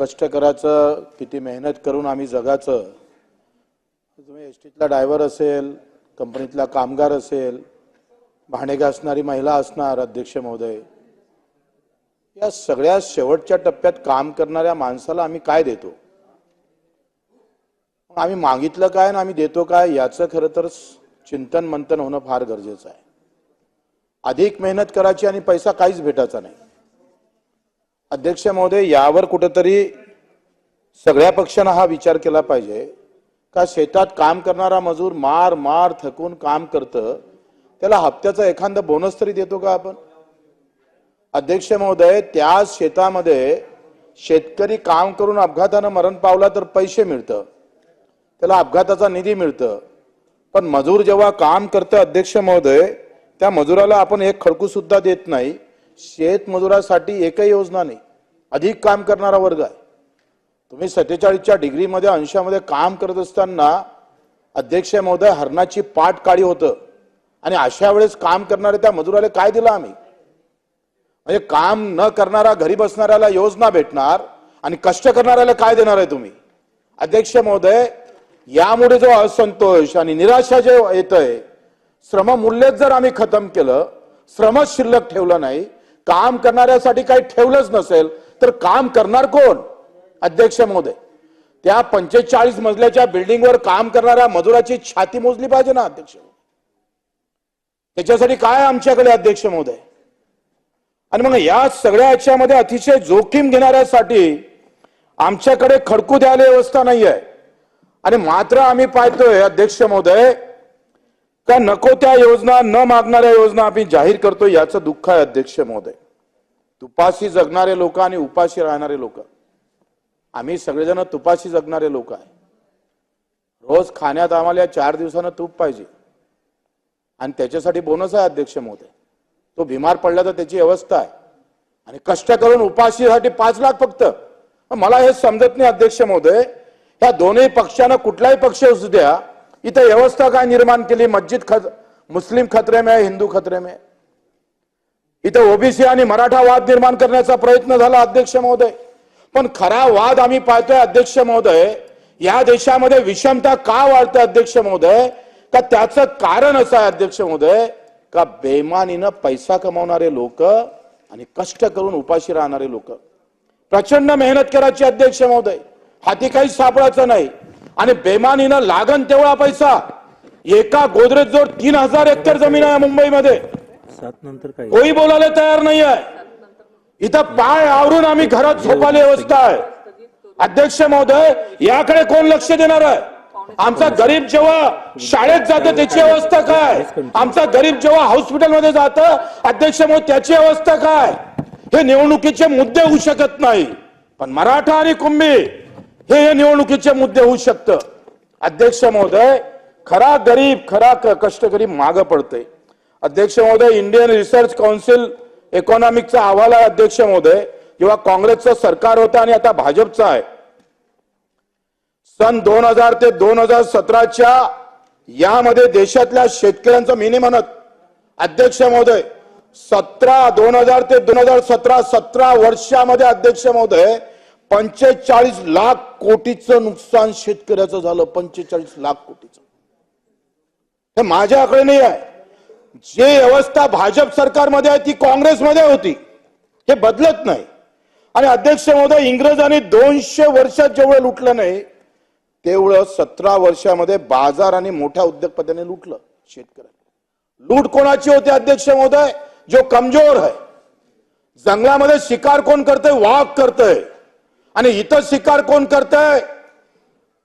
कष्ट करायचं किती मेहनत करून आम्ही जगाचं. तुम्ही एस टीतला ड्रायव्हर असेल कंपनीतला कामगार असेल भांडे घासणारी महिला असणार अध्यक्ष महोदय. या सगळ्या शेवटच्या टप्प्यात काम करणाऱ्या माणसाला आम्ही काय देतो? आम्ही मागितलं काय आणि आम्ही देतो काय याचं खरं तर चिंतन मंथन होणं फार गरजेचं आहे. अधिक मेहनत करायची आणि पैसा काहीच भेटायचा नाही. अध्यक्ष महोदय यावर कुठेतरी सगळ्या पक्षांना हा विचार केला पाहिजे. का शेतात काम करणारा मजूर मार मार थकून काम करतं त्याला हप्त्याचा एखादा बोनस तरी देतो का आपण? अध्यक्ष महोदय त्या शेतामध्ये शेतकरी काम करून अपघातानं मरण पावला तर पैसे मिळतं. त्याला अपघाताचा निधी मिळतं. पण मजूर जेव्हा काम करतं अध्यक्ष महोदय त्या मजुराला आपण एक खडकू सुद्धा देत नाही. शेतमजुरासाठी एकही योजना नाही. अधिक काम करणारा वर्ग आहे. तुम्ही सत्तेचाळीसच्या डिग्रीमध्ये अंशामध्ये काम करत असताना अध्यक्ष महोदय हरणाची पाठ काढी होतं. आणि अशा वेळेस काम करणारे त्या मजुराला काय दिलं आम्ही? म्हणजे काम न करणारा घरी बसणाऱ्याला योजना भेटणार आणि कष्ट करणाऱ्याला काय देणार आहे तुम्ही? अध्यक्ष महोदय यामुळे जो असंतोष आणि निराशा जे येत आहे श्रममूल्यच जर आम्ही खतम केलं श्रमच शिल्लक ठेवलं नाही काम करणाऱ्यासाठी काही ठेवलंच नसेल तर काम करणार कोण? अध्यक्ष महोदय. त्या पंचेचाळीस मजल्याच्या बिल्डिंगवर काम करणाऱ्या मजुराची छाती मोजली पाहिजे ना अध्यक्ष त्याच्यासाठी काय आमच्याकडे अध्यक्ष महोदय? आणि मग या सगळ्या याच्यामध्ये अतिशय जोखीम घेणाऱ्यासाठी आमच्याकडे खडकू द्यायला व्यवस्था नाही आहे आणि मात्र आम्ही पाहतोय अध्यक्ष महोदय त्या नको त्या योजना न मागणाऱ्या योजना आम्ही जाहीर करतो याचं दुःख आहे अध्यक्ष महोदय. तुपाशी जगणारे लोक आणि उपाशी राहणारे लोक. आम्ही सगळेजण तुपाशी जगणारे लोक आहे. रोज खाण्यात आम्हाला या चार दिवसानं तूप पाहिजे. आणि त्याच्यासाठी बोनस आहे अध्यक्ष महोदय. तो बिमार पडला तर त्याची अवस्था आहे. आणि कष्ट करून उपाशीसाठी पाच लाख फक्त. मला हे समजत नाही अध्यक्ष महोदय. ह्या दोन्ही पक्षानं कुठलाही पक्ष असू द्या इथं व्यवस्था काय निर्माण केली? मस्जिद खत मुस्लिम खतरे में हिंदू खतरे में. इथं ओबीसी आणि मराठा वाद निर्माण करण्याचा प्रयत्न झाला अध्यक्ष महोदय. पण खरा वाद आम्ही पाहतोय अध्यक्ष महोदय या देशामध्ये विषमता का वाढते अध्यक्ष महोदय? का त्याचं कारण असं आहे अध्यक्ष महोदय? का बेमानीनं पैसा कमावणारे लोक आणि कष्ट करून उपाशी राहणारे लोक? प्रचंड मेहनत करायची अध्यक्ष महोदय. हाती काही सापडायचं नाही. आणि बेमानीनं लागन तेवढा पैसा. एका गोदरेज जोड तीन हजार एकर जमीन आहे मुंबईमध्ये. कोणी बोलायला तयार नाही आहे इथं पाय आवरून आम्ही घरात झोपायला व्यवस्था आहे. अध्यक्ष महोदय याकडे कोण लक्ष देणार आहे? आमचा गरीब जेव्हा शाळेत जातो त्याची अवस्था काय? आमचा गरीब जेव्हा हॉस्पिटलमध्ये जातं अध्यक्ष महोदय त्याची अवस्था काय? हे निवडणुकीचे मुद्दे होऊ शकत नाही. पण मराठा आणि कुंभी हे या निवडणुकीचे मुद्दे होऊ शकतं. अध्यक्ष महोदय खरा गरीब खरा कष्टकरी माग पडते अध्यक्ष महोदय इंडियन रिसर्च काउन्सिल इकॉनॉमिकचा अहवाल आहे अध्यक्ष महोदय. जेव्हा काँग्रेसचं सरकार होतं आणि आता भाजपचं आहे. सन दोन हजार ते दोन हजार सतराच्या यामध्ये देशातल्या शेतकऱ्यांचं मिनी म्हणत. अध्यक्ष महोदय सतरा दोन हजार ते दोन हजार सतरा सतरा वर्षामध्ये अध्यक्ष महोदय पंचेचाळीस लाख कोटीचं नुकसान शेतकऱ्याचं झालं पंचेचाळीस लाख कोटीचं. हे माझ्याकडे नाही आहे. जे व्यवस्था भाजप सरकारमध्ये आहे ती काँग्रेसमध्ये होती. हे बदलत नाही. आणि अध्यक्ष महोदय इंग्रजांनी दोनशे वर्षात जेवढं लुटलं नाही तेवढं सतरा वर्षामध्ये बाजार आणि मोठ्या उद्योगपत्याने लुटलं शेतकऱ्यांना. लूट कोणाची होती अध्यक्ष महोदय? जो कमजोर है जंगलामध्ये शिकार कोण करतोय? वाघ करतोय. आणि इथं शिकार कोण करतंय?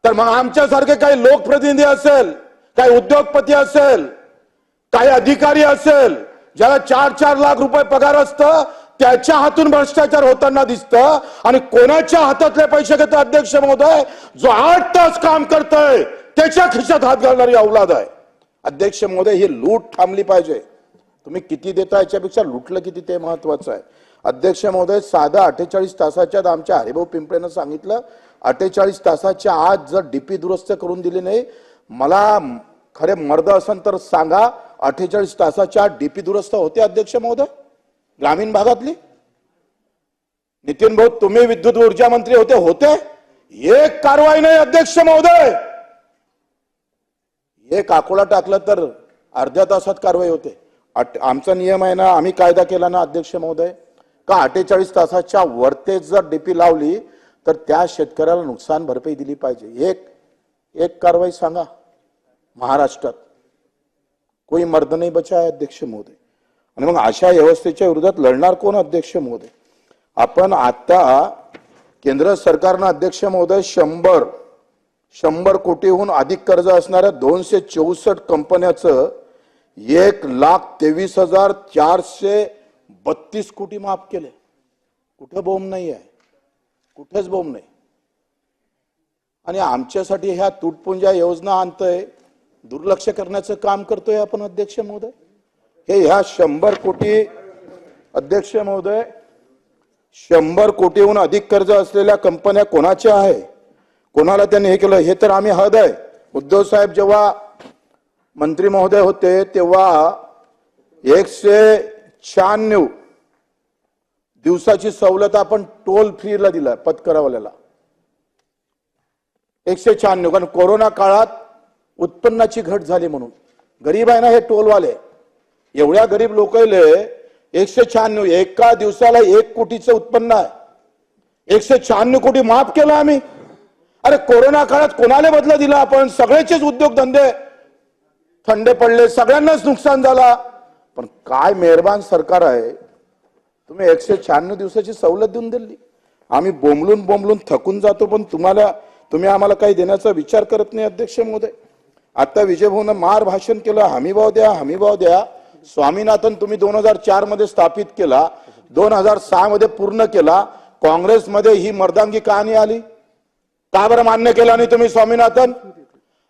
तर मग आमच्यासारखे काही लोकप्रतिनिधी असेल काही उद्योगपती असेल काही अधिकारी असेल ज्याला चार चार लाख रुपये पगार असतं त्याच्या हातून भ्रष्टाचार होताना दिसतं आणि कोणाच्या हातातले पैसे घेतो अध्यक्ष महोदय? जो आठ तास काम करतोय त्याच्या खिशात हात घालणारी अवलाद आहे. अध्यक्ष महोदय ही लूट थांबली पाहिजे. तुम्ही किती देता याच्यापेक्षा लुटलं किती ते महत्वाचं आहे. अध्यक्ष महोदय साधा अठ्ठेचाळीस तासाच्या आमच्या हरिभाऊ पिंपळेनं सांगितलं अठ्ठेचाळीस तासाच्या आत जर डीपी दुरुस्त करून दिली नाही मला खरे मर्द असेल तर सांगा अठ्ठेचाळीस तासाच्या आत डीपी दुरुस्त होते अध्यक्ष महोदय? ग्रामीण भागातली? नितीन भाऊ तुम्ही विद्युत ऊर्जा मंत्री होते होते? एक कारवाई नाही अध्यक्ष महोदय! एक आकोडा टाकलं तर अर्ध्या तासात कारवाई होते. अट- आमचा नियम आहे ना आम्ही कायदा केला ना अध्यक्ष महोदय? का अठ्ठेचाळीस तासाच्या वरतेच जर डीपी लावली तर त्या शेतकऱ्याला नुकसान भरपाई दिली पाहिजे. एक एक कारवाई सांगा. महाराष्ट्रात कोई मर्द नाही बचा आहे अध्यक्ष महोदय. आणि मग अशा व्यवस्थेच्या विरोधात लढणार कोण अध्यक्ष महोदय? आपण आता केंद्र सरकारनं अध्यक्ष महोदय शंभर शंभर कोटीहून अधिक कर्ज असणाऱ्या दोनशे चौसष्ट कंपन्याचं एक लाख तेवीस हजार चारशे बत्तीस कोटी माफ केले. कुठं बोंब नाही आहे? कुठेच बोंब नाही. आणि आमच्यासाठी ह्या तुटपुंजा योजना आणतोय दुर्लक्ष करण्याचं काम करतोय आपण अध्यक्ष महोदय. हे ह्या शंभर कोटी अध्यक्ष महोदय शंभर कोटीहून अधिक कर्ज असलेल्या कंपन्या कोणाच्या आहे? कोणाला त्यांनी हे केलं? हे तर आम्ही हद आहे. उद्धव साहेब जेव्हा मंत्री महोदय होते तेव्हा एकशे शहाण्णव दिवसाची सवलत आपण टोल फ्रीला दिला पत्करावाल्याला. एकशे शहाण्णव कारण कोरोना काळात उत्पन्नाची घट झाली म्हणून. गरीब आहे ना हे टोलवाले. एवढ्या गरीब लोकले एकशे शहाण्णव एका दिवसाला एक कोटीचं उत्पन्न आहे. एकशे शहाण्णव कोटी माफ केलं आम्ही. अरे कोरोना काळात कोणाला बदला दिला आपण? सगळ्याचेच उद्योगधंदे थंडे पडले सगळ्यांनाच नुकसान झाला. पण काय मेहरबान सरकार आहे? तुम्ही एकशे शहाण्णव दिवसाची सवलत देऊन दिली. आम्ही बोंबलून बोंबलून थकून जातो पण तुम्हाला तुम्ही आम्हाला काही देण्याचा विचार करत नाही अध्यक्ष महोदय. आता विजयभाऊनं मार भाषण केलं हमीभाव द्या हमीभाव द्या. स्वामीनाथन तुम्ही दोन हजार चारमध्ये स्थापित केला दोन हजार सहा मध्ये पूर्ण केला. काँग्रेसमध्ये ही मर्दांगी कहाणी आली. का बरं मान्य केला नाही तुम्ही स्वामीनाथन?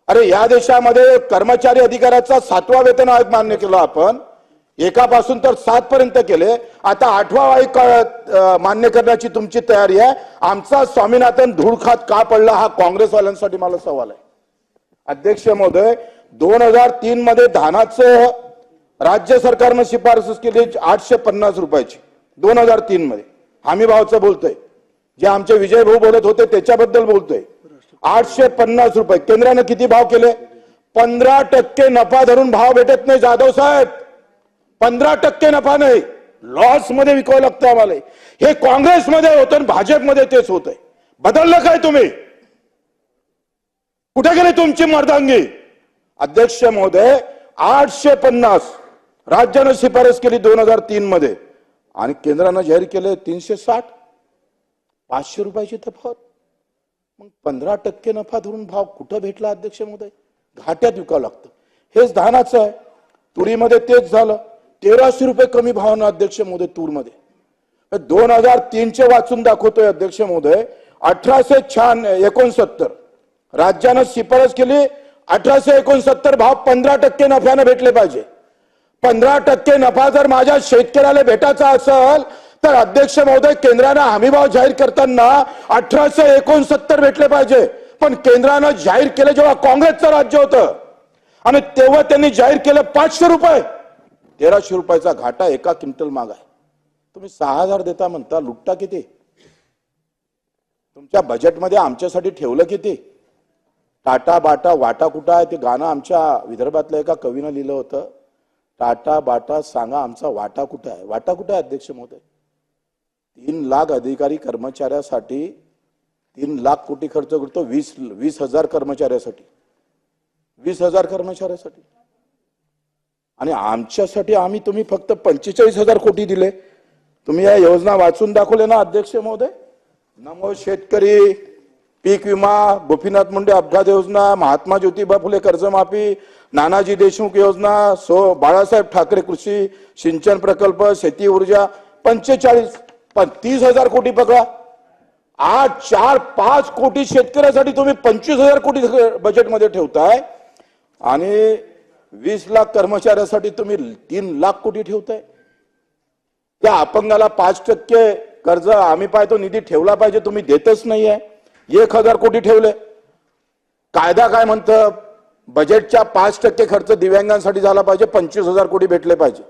अरे या देशामध्ये कर्मचारी अधिकाऱ्याचा सातवा वेतन आयोग मान्य केला आपण. एकापासून तर सात पर्यंत केले. आता आठवा वाई मान्य करण्याची तुमची तयारी आहे. आमचा स्वामीनाथन धूळखात का पडला हा काँग्रेसवाल्यांसाठी मला सवाल आहे. अध्यक्ष महोदय दोन हजार तीन मध्ये धानाचं राज्य सरकारनं शिफारस केली आठशे पन्नास रुपयाची. दोन हजार तीन मध्ये. हमी भावचं बोलतोय. जे आमचे विजय भाऊ बोलत होते त्याच्याबद्दल बोलतोय. आठशे पन्नास रुपये. केंद्रानं किती भाव केले? पंधरा टक्के नफा धरून भाव भेटत नाही जाधव साहेब. पंधरा टक्के नफा नाही. लॉसमध्ये विकावं लागतं आम्हाला. हे काँग्रेसमध्ये होतं आणि भाजपमध्ये तेच होतंय. बदललं काय तुम्ही? कुठे गेले तुमची मर्दांगी? अध्यक्ष महोदय आठशे पन्नास. राज्यानं शिफारस केली दोन हजार तीन मध्ये. आणि केंद्रानं जाहीर केले तीनशे साठ. पाचशे रुपयाची तफावत. मग पंधरा टक्के नफा धरून भाव कुठं भेटला अध्यक्ष महोदय? घाट्यात विकावं लागतं. हेच धानाचं आहे. तुरीमध्ये तेच झालं. तेराशे रुपये कमी भावानं अध्यक्ष महोदय तूरमध्ये दोन हजार तीनचे वाचून दाखवतोय अध्यक्ष महोदय अठराशे छान एकोणसत्तर. राज्यानं शिफारस केली अठराशे एकोणसत्तर भाव पंधरा टक्के नफ्यानं भेटले पाहिजे. पंधरा टक्के नफा जर माझ्या शेतकऱ्याला भेटायचा असेल तर अध्यक्ष महोदय केंद्रानं हमीभाव जाहीर करताना अठराशे एकोणसत्तर भेटले पाहिजे. पण केंद्रानं जाहीर केलं जेव्हा काँग्रेसचं राज्य होतं आणि तेव्हा त्यांनी जाहीर केलं पाचशे रुपये. तेराशे रुपयाचा घाटा एका क्विंटल माग आहे. तुम्ही सहा हजार देता म्हणता लुटता किती? तुमच्या बजेटमध्ये आमच्यासाठी ठेवलं किती? टाटा बाटा वाटा कुठं आहे? ते गाणं आमच्या विदर्भातल्या एका कवीनं लिहिलं होतं. टाटा बाटा सांगा आमचा वाटा कुठं आहे? वाटा कुठं आहे अध्यक्ष महोदय? तीन लाख अधिकारी कर्मचाऱ्यासाठी तीन लाख कोटी खर्च करतो वीस वीस हजार कर्मचाऱ्यासाठी. वीस हजार कर्मचाऱ्यासाठी. आणि आमच्यासाठी आम्ही तुम्ही फक्त पंचेचाळीस हजार कोटी दिले. तुम्ही या योजना वाचून दाखवले ना अध्यक्ष महोदय? नमो शेतकरी पीक विमा गोपीनाथ मुंडे अपघात योजना महात्मा ज्योतिबा फुले कर्जमाफी नानाजी देशमुख योजना सो बाळासाहेब ठाकरे कृषी सिंचन प्रकल्प शेती ऊर्जा पंचेचाळीस पण तीस हजार कोटी पकडा. आज चार पाच कोटी शेतकऱ्यासाठी तुम्ही पंचवीस हजार कोटी बजेटमध्ये ठेवताय. आणि वीस लाख कर्मचाऱ्यासाठी तुम्ही तीन लाख कोटी ठेवताय. त्या अपंगाला पाच टक्के कर्ज आम्ही पाहतो निधी ठेवला पाहिजे तुम्ही देतच नाहीये. एक हजार कोटी ठेवले. कायदा काय म्हणतं? बजेटच्या पाच टक्के खर्च दिव्यांगांसाठी झाला पाहिजे पंचवीस हजार कोटी भेटले पाहिजे.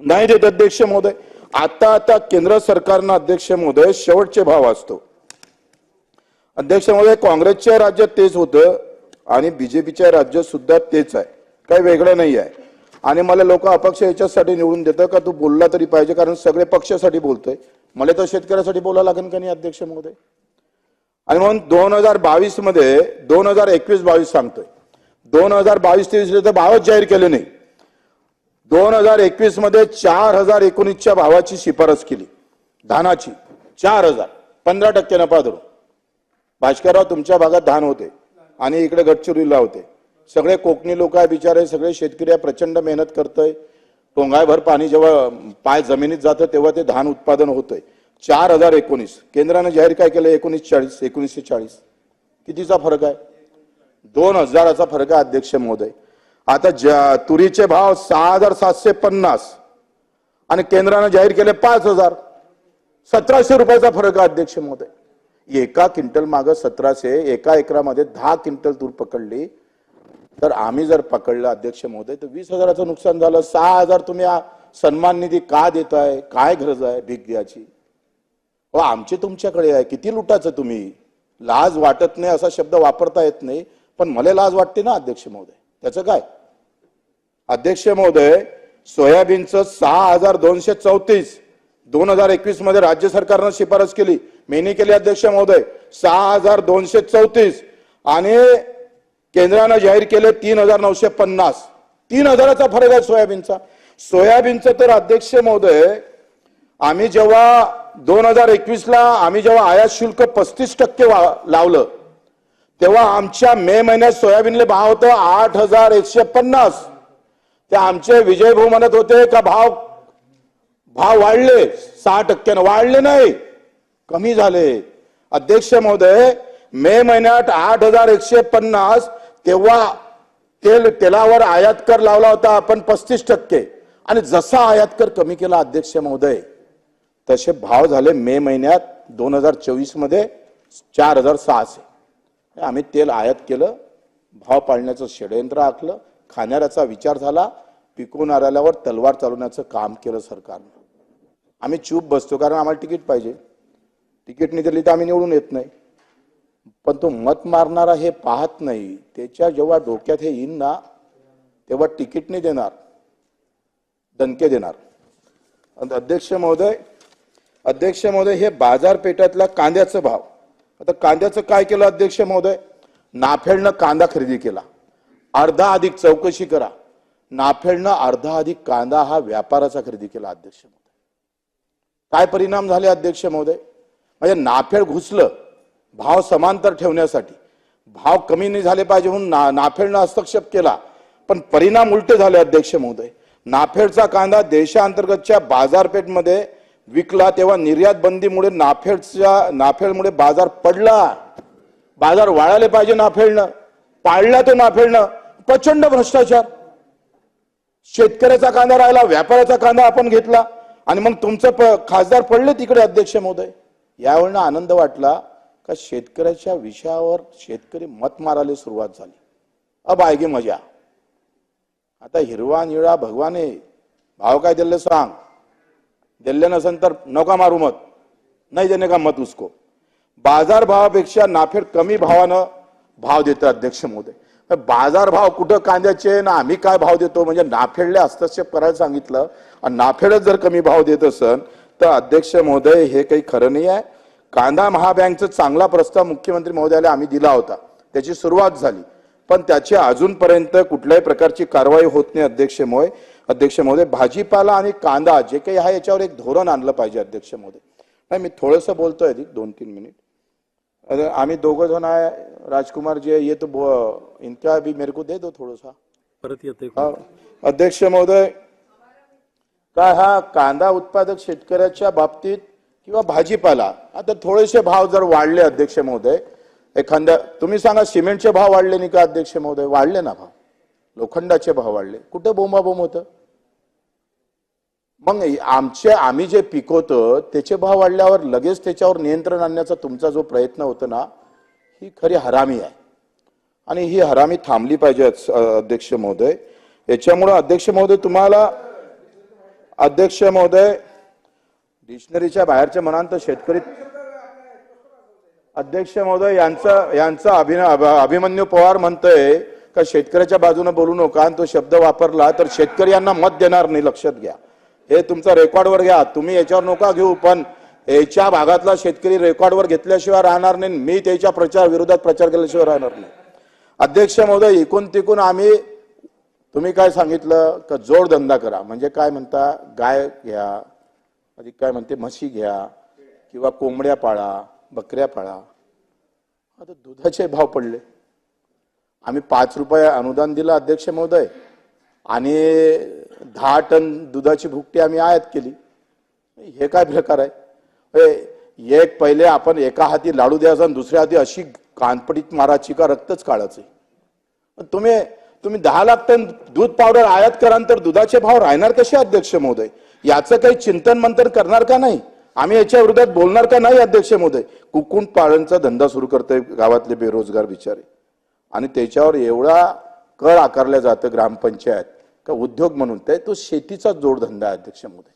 नाही देत अध्यक्ष महोदय. आता आता केंद्र सरकारनं अध्यक्ष महोदय शेवटचे भाव असतो. अध्यक्ष महोदय काँग्रेसच्या राज्यात तेच होतं आणि बीजेपीच्या राज्यात सुद्धा तेच आहे. काही वेगळं नाही आहे. आणि मला लोक अपक्ष याच्यासाठी निवडून देतं का? तू बोलला तरी पाहिजे कारण सगळे पक्षासाठी बोलतोय. मला तर शेतकऱ्यासाठी बोलावं लागेल का नाही अध्यक्ष महोदय? आणि म्हणून दोन हजार बावीसमध्ये दोन हजार एकवीस बावीस सांगतोय. दोन हजार बावीस तेवीस तर भावच जाहीर केले नाही. दोन हजार एकवीसमध्ये चार हजार एकोणीसच्या भावाची शिफारस केली. धानाची चार हजार. पंधरा टक्के नफा धरून. भास्करराव तुमच्या भागात धान होते. आणि इकडे गडचिरोलीला होते. सगळे कोकणी लोक आहे बिचारे सगळे शेतकरी प्रचंड मेहनत करतोय. टोंगायभर पाणी जेव्हा पाय जमिनीत जातं तेव्हा ते धान उत्पादन होतंय. चार हजार एकोणीस. केंद्रानं जाहीर काय केलं? एकोणीस चाळीस एकोणीसशे चाळीस. कितीचा फरक आहे? दोन हजाराचा फरक आहे अध्यक्ष महोदय. आता ज्या तुरीचे भाव सहा हजार सातशे पन्नास. आणि केंद्रानं जाहीर केले पाच हजार. सतराशे रुपयाचा फरक आहे अध्यक्ष महोदय. एका क्विंटल मागं सतराशे एका एकरामध्ये दहा क्विंटल तूर पकडली. तर आम्ही जर पकडलं अध्यक्ष महोदय तर वीस हजाराचं नुकसान झालं. सहा हजार तुम्ही सन्मान निधी का देताय? काय गरज आहे भीक द्याची व हो, आमचे तुमच्याकडे आहे. किती लुटाचं तुम्ही? लाज वाटत नाही असा शब्द वापरता येत नाही. पण मला लाज वाटते ना अध्यक्ष महोदय. त्याचं काय? अध्यक्ष महोदय सोयाबीनचं सहा हजार दोनशे चौतीस. दोन हजार एकवीसमध्ये राज्य सरकारनं शिफारस केली. मेनी केली अध्यक्ष महोदय सहा हजार दोनशे चौतीस. आणि केंद्रानं जाहीर केले तीन हजार नऊशे पन्नास. तीन हजाराचा फरक आहे सोयाबीनचा. सोयाबीनचं तर अध्यक्ष महोदय आम्ही जेव्हा दोन हजार एकवीसला आम्ही जेव्हा आयात शुल्क पस्तीस टक्के लावलं तेव्हा आमच्या मे महिन्यात सोयाबीनले भाव होतं आठ हजार एकशे पन्नास. ते आमचे विजय भाऊ म्हणत होते का भाव भाव वाढले सहा टक्क्यानं. वाढले नाही कमी झाले. अध्यक्ष महोदय मे महिन्यात आठ हजार एकशे पन्नास तेव्हा तेल तेलावर आयात कर लावला होता आपण पस्तीस टक्के. आणि जसा आयात कर कमी केला अध्यक्ष महोदय तसे भाव झाले मे महिन्यात दोन हजार चोवीसमध्ये चार हजार सहाशे. आम्ही तेल आयात केलं भाव पाळण्याचं षडयंत्र आखलं खाणाऱ्याचा विचार झाला पिकवणाऱ्यावर तलवार चालवण्याचं काम केलं सरकारनं. आम्ही चूप बसतो कारण आम्हाला तिकीट पाहिजे. तिकीट नाही दिली तर आम्ही निवडून येत नाही. पण तो मत मारणारा हे पाहत नाही. त्याच्या जेव्हा डोक्यात हे येईन ना तेव्हा तिकीट नाही देणार दणके देणार. अध्यक्ष महोदय अध्यक्ष महोदय हे बाजारपेठातला कांद्याचं भाव. आता कांद्याचं काय केलं अध्यक्ष महोदय? नाफेडनं कांदा खरेदी केला. अर्धा अधिक चौकशी करा. नाफेडनं अर्धा अधिक कांदा हा व्यापाराचा खरेदी केला अध्यक्ष महोदय. काय परिणाम झाले अध्यक्ष महोदय? म्हणजे नाफेड घुसलं. भाव समांतर ठेवण्यासाठी. भाव कमी नाही झाले पाहिजे म्हणून ना नाफेडनं हस्तक्षेप केला. पण परिणाम उलटे झाले अध्यक्ष महोदय. नाफेडचा कांदा देशांतर्गतच्या बाजारपेठमध्ये विकला तेव्हा निर्यात बंदीमुळे नाफेडच्या नाफेडमुळे बाजार पडला. बाजार वाढायला पाहिजे नाफेडनं. पाळला तो नाफेडनं. प्रचंड भ्रष्टाचार. शेतकऱ्याचा कांदा राहिला व्यापाऱ्याचा कांदा आपण घेतला. आणि मग तुमचं प- खासदार पडले तिकडे अध्यक्ष महोदय. यावेळेला आनंद वाटला. का शेतकऱ्याच्या विषयावर शेतकरी मत मारायला सुरुवात झाली. अब आयगे मजा. आता हिरवा निळा भगवाने भाव काय दिले सांग. दिले नसेल तर नका मारू मत. नाही देणे का मत उसको? बाजार भावापेक्षा नाफेड कमी भावानं भाव देतं अध्यक्ष महोदय. बाजार भाव कुठं कांद्याचे ना आम्ही काय भाव देतो? म्हणजे नाफेडले हस्तक्षेप करायला सांगितलं. आणि नाफेडच जर कमी भाव देत असन तर अध्यक्ष महोदय हे काही खरं नाही आहे. कांदा महाबँकचा चांगला प्रस्ताव मुख्यमंत्री महोदयाला आम्ही दिला होता. त्याची सुरुवात झाली. पण त्याची अजूनपर्यंत कुठल्याही प्रकारची कारवाई होत नाही अध्यक्ष महोदय अध्यक्ष महोदय. भाजीपाला आणि कांदा जे काही आहे याच्यावर एक धोरण आणलं पाहिजे अध्यक्ष महोदय. नाही मी थोडंसं बोलतोय अधिक दोन तीन मिनिट आम्ही दोघं जण आहे राजकुमार जी ये तो बो- इनका भी मेरे को दे दो थोड़ा सा परत येते अध्यक्ष महोदय काय हा कांदा उत्पादक शेतकऱ्याच्या बाबतीत किंवा भाजीपाला आता थोडेसे भाव जर वाढले अध्यक्ष महोदय एखाद्या तुम्ही सांगा सिमेंटचे भाव वाढले नाही का अध्यक्ष महोदय? वाढले ना भाव. लोखंडाचे भाव वाढले. कुठे बोंबाबोंब होतं? मग आमचे आम्ही जे पिकवतो त्याचे भाव वाढल्यावर लगेच त्याच्यावर नियंत्रण आणण्याचा तुमचा जो प्रयत्न होतो ना ही खरी हरामी आहे. आणि ही हरामी थांबली पाहिजे अध्यक्ष महोदय. याच्यामुळं अध्यक्ष महोदय तुम्हाला अध्यक्ष महोदय डिक्शनरीच्या बाहेरच्या म्हणाल तर शेतकरी अध्यक्ष महोदय यांचं यांचं अभिन अभिमन्यू पवार म्हणतोय का शेतकऱ्याच्या बाजूने बोलू नका आणि तो शब्द वापरला तर शेतकरी यांना मत देणार नाही लक्षात घ्या. हे तुमचं रेकॉर्डवर घ्या. तुम्ही याच्यावर नका घेऊ पण याच्या भागातला शेतकरी रेकॉर्डवर घेतल्याशिवाय राहणार नाही मी त्याच्या प्रचार विरोधात प्रचार केल्याशिवाय राहणार नाही. अध्यक्ष महोदय इकून तिकून आम्ही तुम्ही काय सांगितलं? का जोडधंदा करा. म्हणजे काय म्हणता? गाय घ्या अधिक काय म्हणते म्हशी घ्या किंवा कोंबड्या पाळा बकऱ्या पाळा. आता दुधाचे भाव पडले. आम्ही पाच रुपये अनुदान दिलं अध्यक्ष महोदय. आणि दहा टन दुधाची भुकटी आम्ही आयात केली. हे काय प्रकार आहे? हे एक पहिले आपण एका हाती लाडू द्यायचा आणि दुसऱ्या हाती अशी कानपडीत मारायची का रक्तच काढायचं? तुम्ही तुम्ही दहा लाख टन दूध पावडर आयात कराल तर दुधाचे भाव राहणार कसे अध्यक्ष महोदय? याचं काही चिंतन मंथन करणार का नाही? आम्ही याच्या विरोधात बोलणार का नाही अध्यक्ष महोदय? कुकुण पाळणचा धंदा सुरू करतोय गावातले बेरोजगार बिचारे. आणि त्याच्यावर एवढा कर आकारला जातं ग्रामपंचायत का उद्योग म्हणून. ते तो शेतीचा जोडधंदा आहे अध्यक्ष महोदय.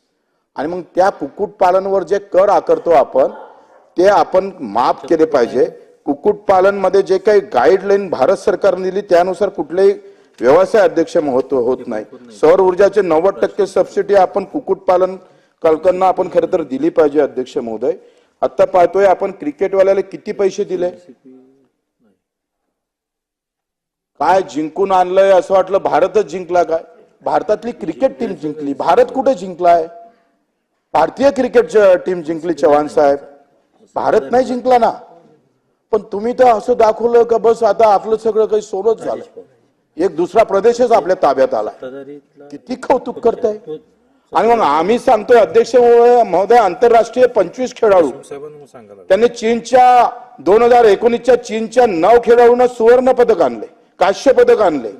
आणि मग त्या कुक्कुटपालनवर जे कर आकारतो आपण ते आपण माफ केले पाहिजे. कुक्कुटपालनमध्ये जे काही गाईडलाईन भारत सरकारने दिली त्यानुसार कुठलेही व्यवसाय अध्यक्ष होत होत नाही. सौर ऊर्जाचे नव्वद टक्के सबसिडी आपण कुक्कुटपालन कल्पना आपण खरं तर दिली पाहिजे अध्यक्ष महोदय. आता पाहतोय आपण क्रिकेटवाल्याला किती पैसे दिले? काय जिंकून आणलंय असं वाटलं भारतच जिंकला काय? भारतातली क्रिकेट टीम जिंकली. भारत कुठे जिंकलाय? भारतीय क्रिकेट टीम जिंकली चव्हाण साहेब. भारत नाही जिंकला ना. पण तुम्ही तर असं दाखवलं का बस आता आपलं सगळं काही सोडत झालं. एक दुसरा प्रदेशच आपल्या ताब्यात आला किती कौतुक करताय. आणि मग आम्ही सांगतोय अध्यक्ष महोदय आंतरराष्ट्रीय पंचवीस खेळाडू. त्यांनी चीनच्या दोन हजार एकोणीसच्या चीनच्या नऊ खेळाडूंना सुवर्ण पदक आणले काश्य पदक आणले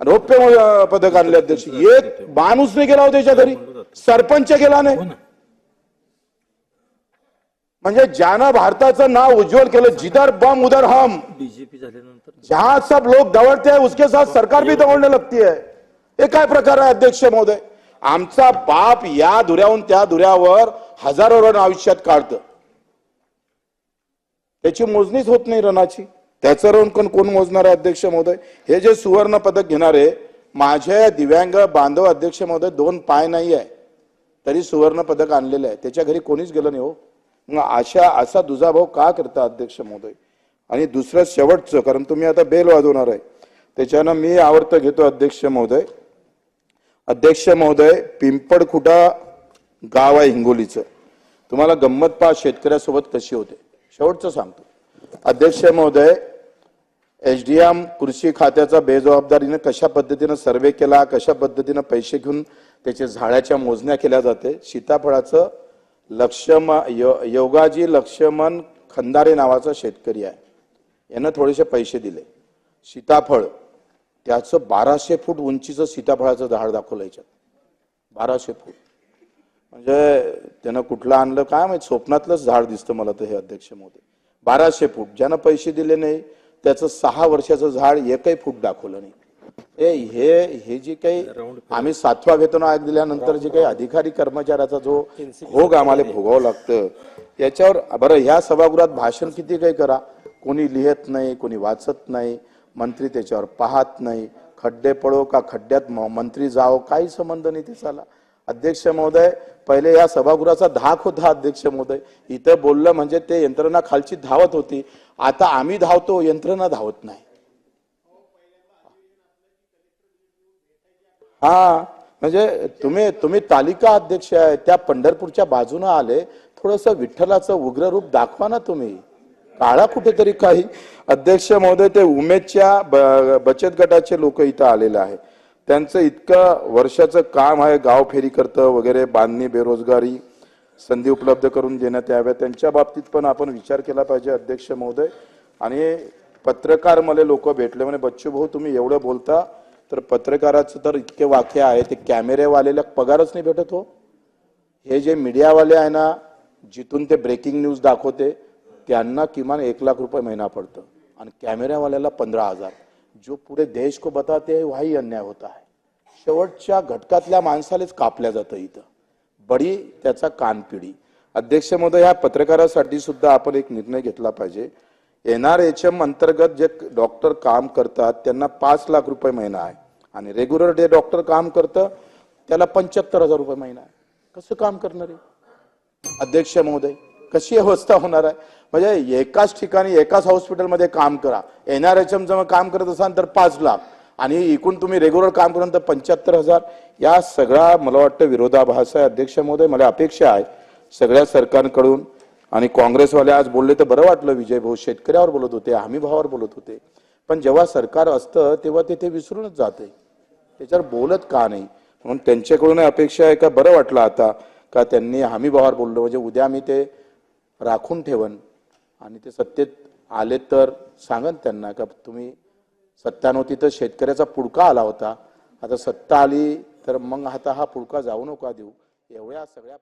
रौप्य पदक आणले अध्यक्ष. एक माणूस नाही गेला हो त्याच्या घरी. सरपंच गेला नाही. म्हणजे ज्यानं भारताचं नाव उज्ज्वल केलं जिधर बम उधर हम. बीजेपी झाल्यानंतर जहां सब लोग दौड़ते हैं उसके साथ सरकार भी दौड़ने लगती है। हे काय प्रकार आहे अध्यक्ष महोदय? आमचा बाप या धुऱ्याहून त्या धुऱ्यावर हजारो रन आयुष्यात काढतं. त्याची मोजणीच होत नाही रनाची. त्याचं रन कोण कोण मोजणार आहे अध्यक्ष महोदय? हे जे सुवर्ण पदक घेणारे माझे दिव्यांग बांधव अध्यक्ष महोदय दोन पाय नाही आहे. तरी सुवर्ण पदक आणलेलं आहे. त्याच्या घरी कोणीच गेलं नाही हो. मग अशा असा दुजाभाव का करता अध्यक्ष महोदय? आणि दुसरं शेवटचं कारण तुम्ही आता बेल वाजवणार आहे. त्याच्यानं मी आवर्त घेतो अध्यक्ष महोदय. अध्यक्ष महोदय पिंपडखुटा गाव आहे हिंगोलीचं. तुम्हाला गंमत पा शेतकऱ्यासोबत कशी होते. शेवटचं सांगतो. अध्यक्ष महोदय एच डी एम कृषी खात्याचा बेजबाबदारीनं कशा पद्धतीनं सर्वे केला कशा पद्धतीनं पैसे घेऊन त्याचे झाडाच्या मोजण्या केल्या जाते सीताफळाचं लक्ष्म यो- योगाजी लक्ष्मण खंदारे नावाचा शेतकरी आहे. यानं थोडेसे पैसे दिले. सीताफळ त्याचं बाराशे फूट उंचीचं सीताफळाचं झाड दाखवलं याच्यात. बाराशे फूट. म्हणजे त्यानं कुठलं आणलं काय माहीत स्वप्नातलंच झाड दिसतं मला तर हे अध्यक्ष मोदी. बाराशे फूट. ज्यानं पैसे दिले नाही त्याचं सहा वर्षाचं झाड एकही फूट दाखवलं नाही. ए हे हे जे काही आम्ही सातवा वेतन आयोग दिल्यानंतर जे काही अधिकारी कर्मचाऱ्याचा जो भोग आम्हाला भोगावं लागतं याच्यावर बरं ह्या सभागृहात भाषण किती काही करा. कोणी लिहित नाही कोणी वाचत नाही मंत्री त्याच्यावर पाहत नाही. खड्डे पडो का खड्ड्यात मंत्री जाओ काही संबंध नाही त्याचा अध्यक्ष महोदय पहिले या सभागृहाचा धाक होता अध्यक्ष महोदय. इथं बोललं म्हणजे ते यंत्रणा खालची धावत होती. आता आम्ही धावतो यंत्रणा धावत नाही. हा म्हणजे तुम्ही तुम्ही तालिका अध्यक्ष आहे त्या पंढरपूरच्या बाजूनं आले थोडस विठ्ठलाचं उग्र रूप दाखवा ना तुम्ही. काळा कुठेतरी काही. अध्यक्ष महोदय ते उमेदच्या बचत गटाचे लोक इथं आलेले आहे त्यांचं इतकं वर्षाचं काम आहे गाव फेरी करतं वगैरे बांधणी बेरोजगारी संधी उपलब्ध करून देण्यात याव्या त्यांच्या बाबतीत पण आपण विचार केला पाहिजे अध्यक्ष महोदय. आणि पत्रकार मला लोक भेटले म्हणे बच्चू भाऊ तुम्ही एवढं बोलता तर पत्रकाराचं तर इतके वाक्य आहे ते कॅमेरेवालेला पगारच नाही भेटत हो. हे जे मीडियावाले आहे ना जिथून ते ब्रेकिंग न्यूज दाखवते त्यांना किमान एक लाख रुपये महिना पडतं. आणि कॅमेऱ्यावाल्याला पंधरा हजार. जो पुरे देश को बताते हैं वही अन्याय होता है. शेवटच्या घटकातल्या माणसालाच कापल्या जातं इथं. बडी त्याचा कानपिढी. अध्यक्ष महोदय ह्या पत्रकारासाठी सुद्धा आपण एक निर्णय घेतला पाहिजे. एन आर एच एम अंतर्गत जे डॉक्टर काम करतात त्यांना पाच लाख रुपये महिना आहे. आणि रेग्युलर जे डॉक्टर काम करतं त्याला पंच्याहत्तर हजार रुपये महिना आहे. कसं काम करणार आहे? अध्यक्ष महोदय कशी अवस्था होणार आहे? म्हणजे एकाच ठिकाणी एकाच हॉस्पिटलमध्ये काम करा. एन आर एच एम जर काम करत असाल तर पाच लाख. आणि एकूण तुम्ही रेग्युलर काम करून तर पंच्याहत्तर हजार. या सगळा मला वाटतं विरोधाभास आहे. अध्यक्ष महोदय मला अपेक्षा आहे सगळ्या सरकारकडून आणि काँग्रेसवाले आज बोलले तर बरं वाटलं विजय भाऊ शेतकऱ्यावर बोलत होते हमी भावावर बोलत होते. पण जेव्हा सरकार असतं तेव्हा ते ते विसरूनच जाते. त्याच्यावर बोलत का नाही? म्हणून त्यांच्याकडून अपेक्षा आहे का बरं वाटलं आता? का त्यांनी हमी भावावर बोललो? म्हणजे उद्या मी ते राखून ठेवन. आणि ते सत्तेत आले तर सांगन त्यांना का तुम्ही सत्ता नव्हती तर शेतकऱ्याचा पुडका आला होता. आता सत्ता आली तर मग आता हा पुडका जाऊ नका देऊ. एवढ्या सगळ्या